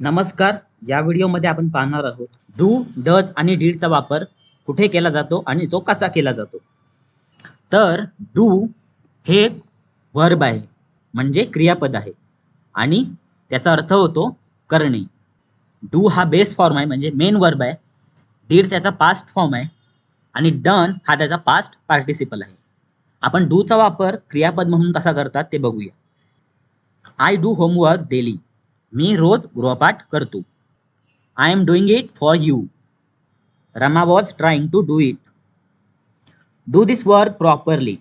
नमस्कार या व्हिडिओमध्ये आपण पाहणार आहोत डू डज आणि डीडचा वापर कुठे केला जातो आणि तो कसा केला जातो. तर डू हे वर्ब आहे म्हणजे क्रियापद आहे आणि त्याचा अर्थ होतो करणे. डू हा बेस फॉर्म आहे म्हणजे मेन वर्ब आहे डीड त्याचा पास्ट फॉर्म आहे आणि डन हा त्याचा पास्ट पार्टिसिपल आहे. आपण डूचा वापर क्रियापद म्हणून कसा करतात ते बघूया. आय डू होमवर्क डेली मी रोज गृहपाठ करतो. I am doing it for you Rama was trying to do it do this work properly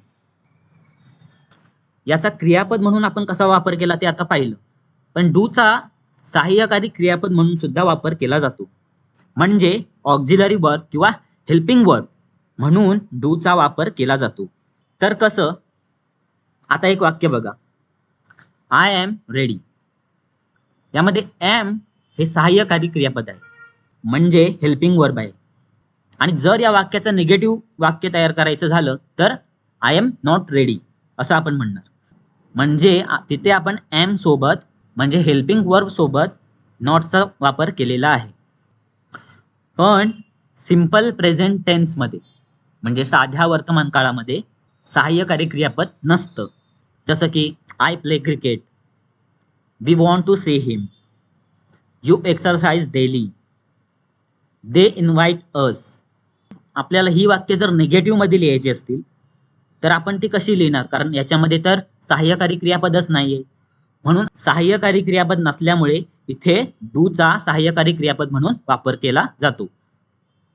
याचा क्रियापद म्हणून आपण कसा वापर केला ते आता पाहिलं. पण डूचा सहाय्यकारी क्रियापद म्हणून सुद्धा वापर केला जातो. म्हणजे ऑक्झिलरी वर्क किंवा हेल्पिंग वर्क म्हणून डूचा वापर केला जातो. तर कसं? आता एक वाक्य बघा. आय एम रेडी यामध्ये एम हे सहाय्यकारी क्रियापद आहे. म्हणजे हेल्पिंग वर्ब आहे. आणि जर या वाक्याचं निगेटिव्ह वाक्य तयार करायचं झालं तर आय एम नॉट रेडी असं आपण म्हणणार. म्हणजे तिथे आपण एम सोबत म्हणजे हेल्पिंग वर्ब सोबत नॉटचा वापर केलेला आहे. पण सिंपल प्रेझेंट टेन्समध्ये म्हणजे साध्या वर्तमान काळामध्ये सहाय्यकारी क्रियापद नसतं. जसं की I play cricket we want to see him you exercise daily they invite us आपल्याला ही वाक्य जर निगेटिव्हमध्ये लिहायची असतील तर आपण ती कशी लिहिणार? कारण याच्यामध्ये तर सहाय्यकारी क्रियापदच नाही आहे म्हणून सहाय्यकारी क्रियापद नसल्यामुळे इथे डूचा सहाय्यकारी क्रियापद म्हणून वापर केला जातो.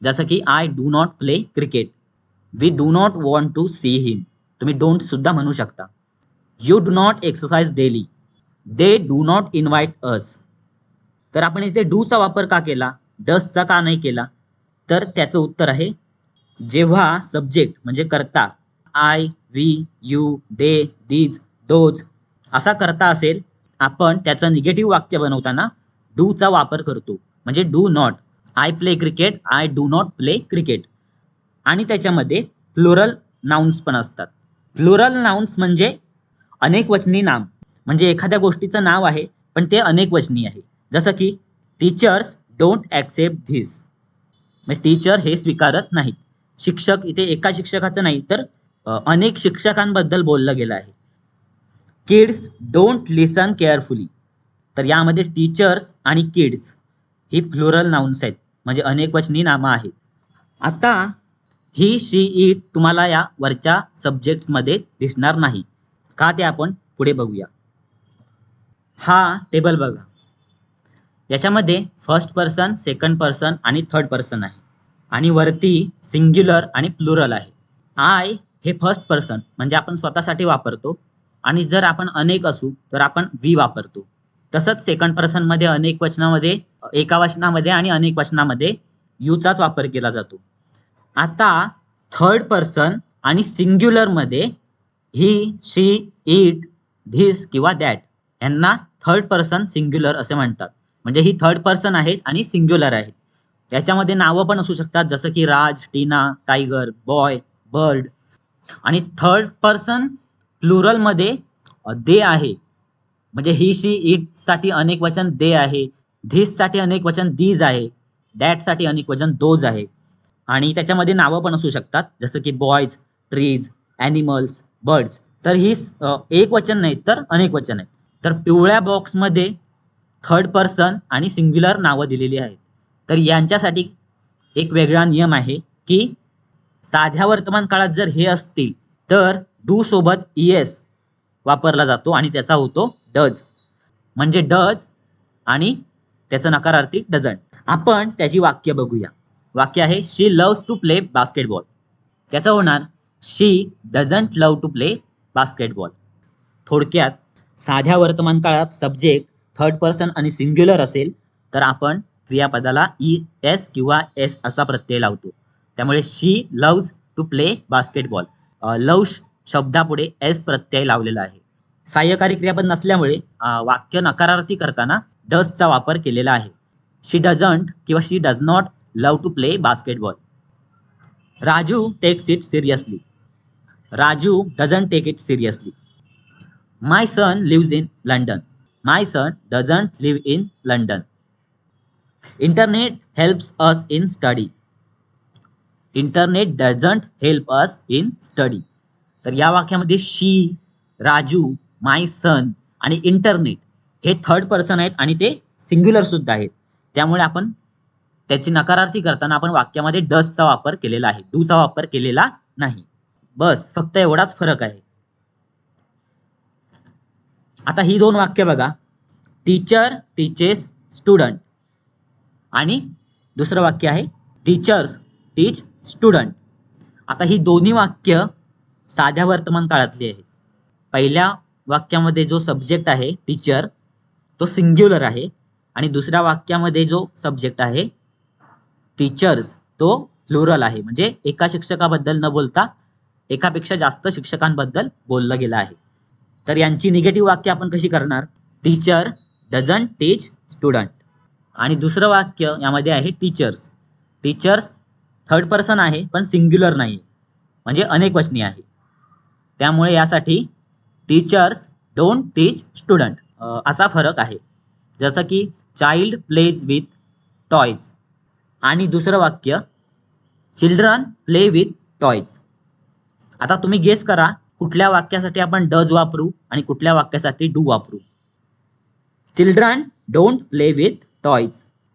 जसं की I do not play cricket we do not want to see him तुम्ही डोंट सुद्धा म्हणू शकता. You do not exercise daily they do not invite us तर आपण इथे डूचा वापर का केला? डसचा का नाही केला? तर त्याचं उत्तर आहे जेव्हा सब्जेक्ट म्हणजे करता I we you they these those असा करता असेल आपण त्याचं निगेटिव्ह वाक्य बनवताना डूचा वापर करतो. म्हणजे do not I play cricket I do not play cricket आणि त्याच्यामध्ये फ्लोरल नाउन्स पण असतात. फ्लोरल नाउन्स म्हणजे अनेक वचनी नाम. म्हणजे एखाद्या गोष्टीचं नाव आहे पण ते अनेक वचनी आहे. जसं की टीचर्स डोंट ॲक्सेप्ट धिस. म्हणजे टीचर हे स्वीकारत नाहीत. शिक्षक इथे एका शिक्षकाचं नाही तर अनेक शिक्षकांबद्दल बोललं गेलं आहे. Kids don't listen carefully. तर यामध्ये टीचर्स आणि किड्स ही फ्लोरल नाउन्स आहेत. म्हणजे अनेक वचनी नामं आहेत. आता ही शी इट तुम्हाला या वरच्या सब्जेक्ट्समध्ये दिसणार नाही. का ते आपण पुढे बघूया. हा टेबल बघा. याच्यामध्ये फर्स्ट पर्सन सेकंड पर्सन आणि थर्ड पर्सन आहे. आणि वरती सिंग्युलर आणि प्लुरल आहे. आय हे फर्स्ट पर्सन म्हणजे आपण स्वतःसाठी वापरतो. आणि जर आपण अनेक असू तर आपण वी वापरतो. तसंच सेकंड पर्सनमध्ये अनेक वचनामध्ये एका वचनामध्ये आणि अनेक वचनामध्ये यूचाच वापर केला जातो. आता थर्ड पर्सन आणि सिंग्युलरमध्ये ही शी इट धिस किंवा दॅट यांना थर्ड पर्सन सिंग्युलर असे म्हणतात. म्हणजे ही थर्ड पर्सन आहेत आणि सिंग्युलर आहेत. याच्यामध्ये नावं पण असू शकतात जसं की Raj Tina tiger boy bird आणि थर्ड पर्सन प्लुरलमध्ये दे आहे. म्हणजे ही शी इटसाठी अनेक वचन दे आहे. धिससाठी अनेक वचन दीज आहे. दॅटसाठी अनेक वचन दोज आहे. आणि त्याच्यामध्ये नावं पण असू शकतात जसं की बॉयज ट्रीज ॲनिमल्स बर्ड्स तर ही एक वचन नाही तर अनेक वचन आहेत. तर पिवळ्या बॉक्समध्ये थर्ड पर्सन आणि सिंग्युलर नावं दिलेली आहेत. तर यांच्यासाठी एक वेगळा नियम आहे की साध्या वर्तमान काळात जर हे असतील तर डू सोबत ई एस वापरला जातो आणि त्याचा होतो डज म्हणजे डज आणि त्याचं नकारार्थी डझंट आपण त्याची वाक्य बघूया. वाक्य आहे she loves to play basketball त्याचं होणार she doesn't love to play basketball थोडक्यात साध्या वर्तमान काळात सब्जेक्ट थर्ड पर्सन आणि सिंग्युलर असेल तर आपण क्रियापदाला ई एस किंवा एस असा प्रत्यय लावतो. त्यामुळे she loves to play basketball love शब्दापुढे S प्रत्यय लावलेला आहे. सहाय्यकारी क्रियापद नसल्यामुळे वाक्य नकारार्थी करताना डजचा वापर केलेला आहे. शी डझंट किंवा she does not love to play basketball Raju takes it seriously Raju doesn't take it seriously my son lives in London my son doesn't live in London internet helps us in study internet doesn't help us in study तर या वाक्यामध्ये शी Raju my son आणि internet हे third person आहेत आणि ते singular सुद्धा आहेत. त्यामुळे आपण त्याची नकारार्थी करताना आपण वाक्यामध्ये डसचा वापर केलेला आहे. डूचा वापर केलेला नाही. बस फक्त एवढाच फरक आहे. आता ही दोन वाक्य बघा. टीचर टीचेस स्टुडंट आणि दुसरं वाक्य आहे टीचर्स टीच स्टुडंट आता ही दोन्ही वाक्य साध्या वर्तमान काळातली आहे पहिल्या वाक्यामध्ये जो सब्जेक्ट आहे टीचर तो सिंग्युलर आहे. आणि दुसऱ्या वाक्यामध्ये जो सब्जेक्ट आहे टीचर्स तो प्लुरल आहे. म्हणजे एका शिक्षकाबद्दल न बोलता एकापेक्षा जास्त शिक्षकांबद्दल बोललं गेलं आहे. तर यांची निगेटिव्ह वाक्य आपण कशी करणार? टीचर डझंट टीच स्टुडंट आणि दुसरं वाक्य यामध्ये आहे टीचर्स टीचर्स थर्ड पर्सन आहे पण सिंग्युलर नाही म्हणजे अनेक वचनी आहे. त्यामुळे यासाठी टीचर्स डोंट टीच स्टुडंट असा फरक आहे. जसं की चाइल्ड प्लेज विथ टॉयज आणि दुसरं वाक्य चिल्ड्रन प्ले विथ टॉयज आता तुम्ही गेस करा कुठल्या वाक्यासाठी आपण डज वापरू आणि कुठल्या वाक्यासाठी डू वापरू? Children don't play with toys.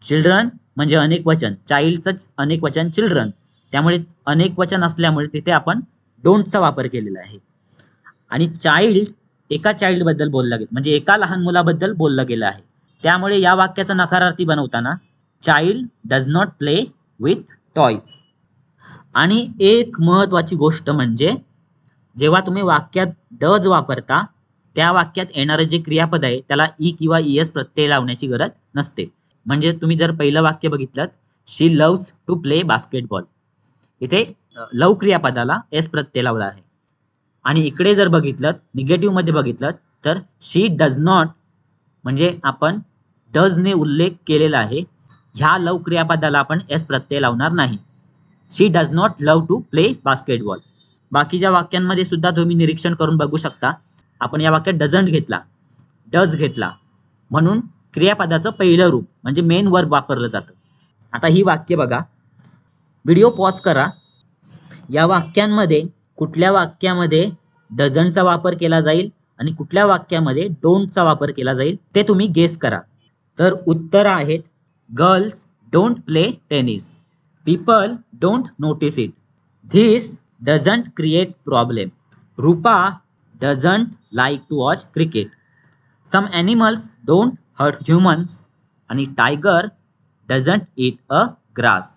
Children म्हणजे अनेक वचन. चाइल्डचं अनेक वचन चिल्ड्रन. त्यामुळे अनेक वचन असल्यामुळे तिथे आपण डोंटचा वापर केलेला आहे. आणि चाइल्ड एका चाइल्डबद्दल बोललं गेलं. म्हणजे एका लहान मुलाबद्दल बोललं गेलं आहे. त्यामुळे या वाक्याचा नकारार्थी बनवताना child does not play with toys. आणि एक महत्त्वाची गोष्ट म्हणजे जेव्हा तुम्ही वाक्यात डज वापरता त्या वाक्यात येणारं जे क्रियापद आहे त्याला ई किंवा ई एस प्रत्यय लावण्याची गरज नसते. म्हणजे तुम्ही जर पहिलं वाक्य बघितलं she loves to play basketball इथे लव क्रियापदाला एस प्रत्यय लावला आहे. आणि इकडे जर बघितलं निगेटिव्हमध्ये बघितलं तर शी डज नॉट म्हणजे आपण डजने उल्लेख केलेला आहे. ह्या लव क्रियापदाला आपण एस प्रत्यय लावणार नाही. She does not love to play basketball बाकीच्या वाक्यांमध्ये सुद्धा तुम्ही निरीक्षण करून बघू शकता. आपण या वाक्यात डझंट घेतला डज घेतला. म्हणून क्रियापदाचं पहिलं रूप म्हणजे मेन वर्ब वापरलं जातं. आता ही वाक्य बघा. व्हिडिओ पॉज करा. या वाक्यांमध्ये कुठल्या वाक्यामध्ये डझंटचा वापर केला जाईल आणि कुठल्या वाक्यामध्ये डोंटचा वापर केला जाईल ते तुम्ही गेस करा. तर उत्तर आहेत girls don't play tennis people don't notice it this doesn't create problem Rupa doesn't like to watch cricket some animals don't hurt humans आणि tiger doesn't eat a grass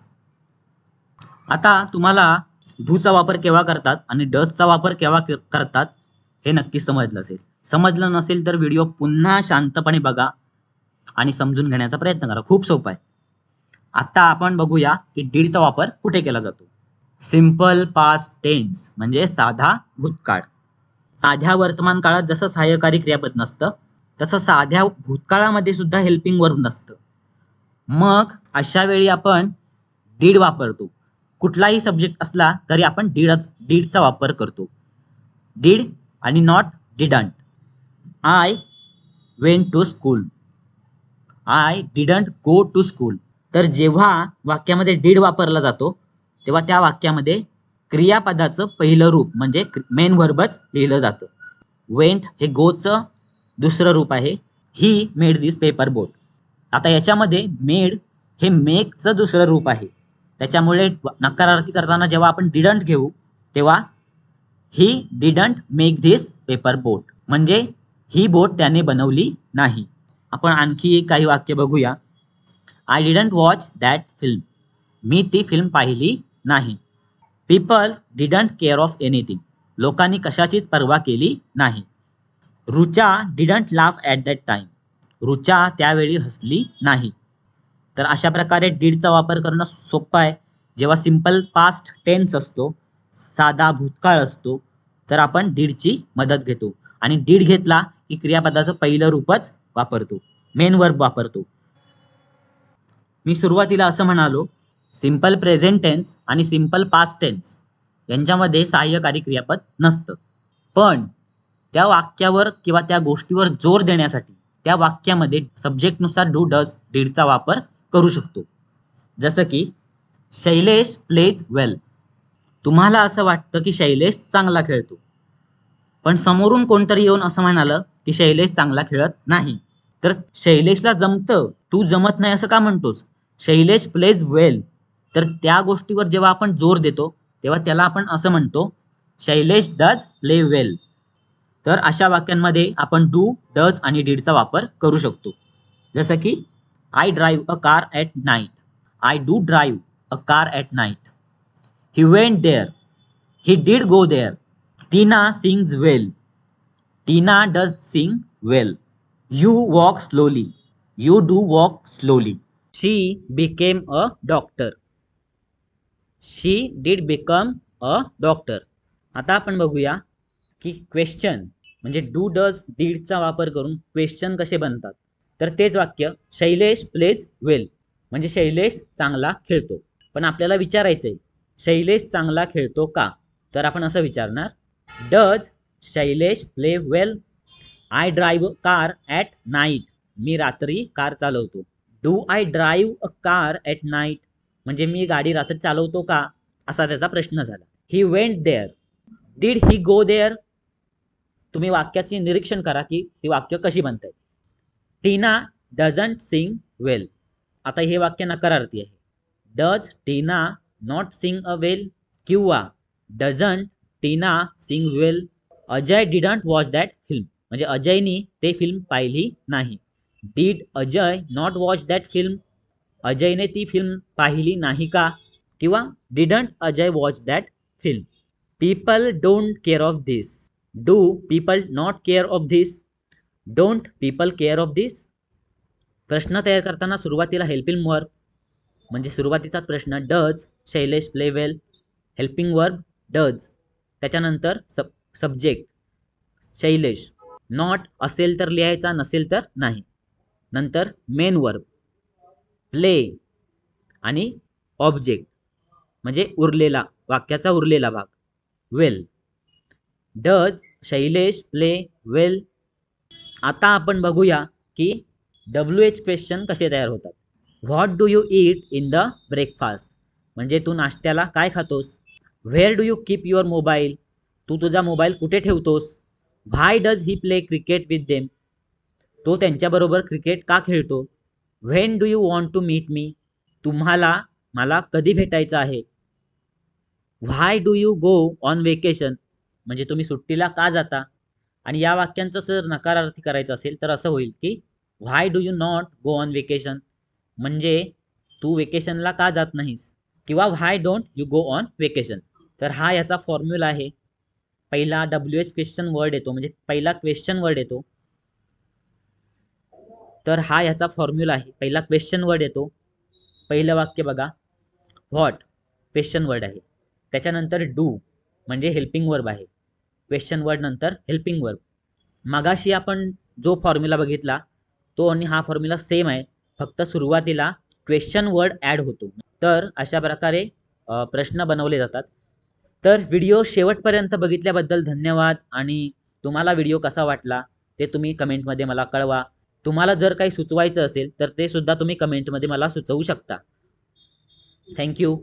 आता तुम्हाला धूचा वापर केव्हा करतात आणि डसचा वापर केव्हा करतात हे नक्की समजलं असेल. समजलं नसेल तर व्हिडिओ पुन्हा शांतपणे बघा आणि समजून घेण्याचा प्रयत्न करा. खूप सोपं आहे. आता आपण बघूया की डीडचा वापर कुठे केला जातो. सिंपल पास्ट टेन्स म्हणजे साधा भूतकाळ. साध्या वर्तमान काळात जसं सहाय्यकारी क्रियापद नसतं तसं साध्या भूतकाळामध्ये सुद्धा हेल्पिंग वर्ब नसतं. मग अशा वेळी आपण डीड वापरतो. कुठलाही सब्जेक्ट असला तरी आपण डीडच डीडचा वापर करतो. डीड आणि not didn't I went to school I didn't go to school तर जेव्हा वाक्यामध्ये डीड वापरला जातो तेव्हा त्या वाक्यामध्ये क्रियापदाचं पहिलं रूप म्हणजे मेन वर्बच लिहिलं जातं. वेंट हे गोचं दुसरं रूप आहे. ही मेड दिस पेपर बोट आता याच्यामध्ये मेड हे मेकचं दुसरं रूप आहे. त्याच्यामुळे नकारार्थी करताना जेव्हा आपण डिडंट घेऊ तेव्हा he didn't make this paper boat म्हणजे ही बोट त्याने बनवली नाही. आपण आणखी एक काही वाक्य बघूया. I didn't watch that film मी ती फिल्म पाहिली नाही. People didn't care of anything लोकांनी कशाचीच पर्वा केली नाही. Rucha didn't laugh at that time Rucha त्यावेळी हसली नाही. तर अशा प्रकारे डीडचा वापर करणं सोपं आहे. जेव्हा सिंपल पास्ट टेन्स असतो साधा भूतकाळ असतो तर आपण डीडची मदत घेतो. आणि डीड घेतला की क्रियापदाचं पहिलं रूपच वापरतो. मेन वर्ब वापरतो. मी सुरुवातीला असं म्हणालो सिंपल प्रेझेंट टेन्स आणि सिंपल पास्ट टेन्स यांच्यामध्ये सहाय्यकारी क्रियापद नसतं. पण त्या वाक्यावर किंवा त्या गोष्टीवर जोर देण्यासाठी त्या वाक्यामध्ये सब्जेक्टनुसार डू डज डीडचा वापर करू शकतो. जसं की शैलेश प्लेज वेल तुम्हाला असं वाटतं की शैलेश चांगला खेळतो. पण समोरून कोणतरी येऊन असं म्हणालं की शैलेश चांगला खेळत नाही. तर शैलेशला जमतं. तू जमत नाही असं का म्हणतोस? शैलेश प्लेज वेल तर त्या गोष्टीवर जेव्हा आपण जोर देतो तेव्हा त्याला आपण असं म्हणतो शैलेश डज प्ले वेल तर अशा वाक्यांमध्ये आपण डू डज आणि डीडचा वापर करू शकतो. जसं की I drive a car at night I do drive a car at night he went there he did go there Tina sings well Tina does sing well you walk slowly you do walk slowly she became a doctor she did become a doctor आता आपण बघूया की question म्हणजे do does डीडचा वापर करून question कसे बनतात? तर तेच वाक्य शैलेश प्लेज वेल म्हणजे शैलेश चांगला खेळतो. पण आपल्याला विचारायचं आहे शैलेश चांगला खेळतो का? तर आपण असं विचारणार does Shailesh play well I drive car at night मी रात्री कार चालवतो. Do I drive a car at night म्हणजे मी गाडी रात्री चालवतो का? असा त्याचा प्रश्न झाला. He went there did he go there तुम्ही वाक्याचे निरीक्षण करा की ती वाक्य कशी बनत आहेत टीना डझंट सिंग वेल आता हे वाक्य नकारार्थी आहे. Does Tina not sing a well किंवा doesn't Tina sing well Ajay didn't watch that film म्हणजे अजयनी ते फिल्म पाहिली नाही. Did Ajay not watch that film अजयने ती फिल्म पाहिली नाही का? किंवा didn't Ajay watch that film people don't care of this do people not care of this don't people care of this प्रश्न तयार करताना सुरुवातीला हेल्पिंग वर्ब म्हणजे सुरुवातीचा प्रश्न does Shailesh play well helping verb does त्याच्यानंतर सब सब्जेक्ट शैलेश. नॉट असेल तर लिहायचा नसेल तर नाही. नंतर मेन वर्ब प्ले आणि ऑब्जेक्ट म्हणजे उरलेला वाक्याचा उरलेला भाग. Well. Does Shailesh play well. आता आपण बघूया की डब्ल्यू एच क्वेश्चन कसे तयार होतात. What do you eat in the breakfast? म्हणजे तू नाश्त्याला काय खातोस? Where do you keep your mobile? तू तुझा मोबाईल कुठे ठेवतोस? Why does he play cricket with them? तो त्यांच्याबरोबर क्रिकेट का खेळतो? When do you want to meet me तुम्हाला मला कधी भेटायचं आहे? Why do you go on vacation म्हणजे तुम्ही सुट्टीला का जाता? आणि या वाक्यांचं जर नकारार्थी करायचं असेल तर असं होईल की why do you not go on vacation म्हणजे तू वेकेशनला का जात नाहीस? किंवा why don't you go on vacation तर हा याचा फॉर्म्युला आहे. पहिला डब्ल्यू एच क्वेश्चन वर्ड येतो. म्हणजे पहिला क्वेश्चन वर्ड येतो. तर हा याचा फॉर्म्युला आहे. पहिला क्वेश्चन वर्ड येतो. पहिलं वाक्य बघा. व्हॉट क्वेश्चन वर्ड आहे. त्याच्यानंतर डू म्हणजे हेल्पिंग वर्ब आहे. क्वेश्चन वर्ड नंतर हेल्पिंग वर्ब मागाशी आपण जो फॉर्म्युला बघितला तो आणि हा फॉर्म्युला सेम आहे. फक्त सुरुवातीला क्वेश्चन वर्ड ॲड होतो. तर अशा प्रकारे प्रश्न बनवले जातात. तर व्हिडिओ शेवटपर्यंत बघितल्याबद्दल धन्यवाद आणि तुम्हाला व्हिडिओ कसा वाटला ते तुम्ही कमेंटमध्ये मला कळवा. तुम्हाला जर काही सुचवायचं असेल तर ते सुद्धा तुम्ही कमेंटमध्ये मला सुचवू शकता. थँक्यू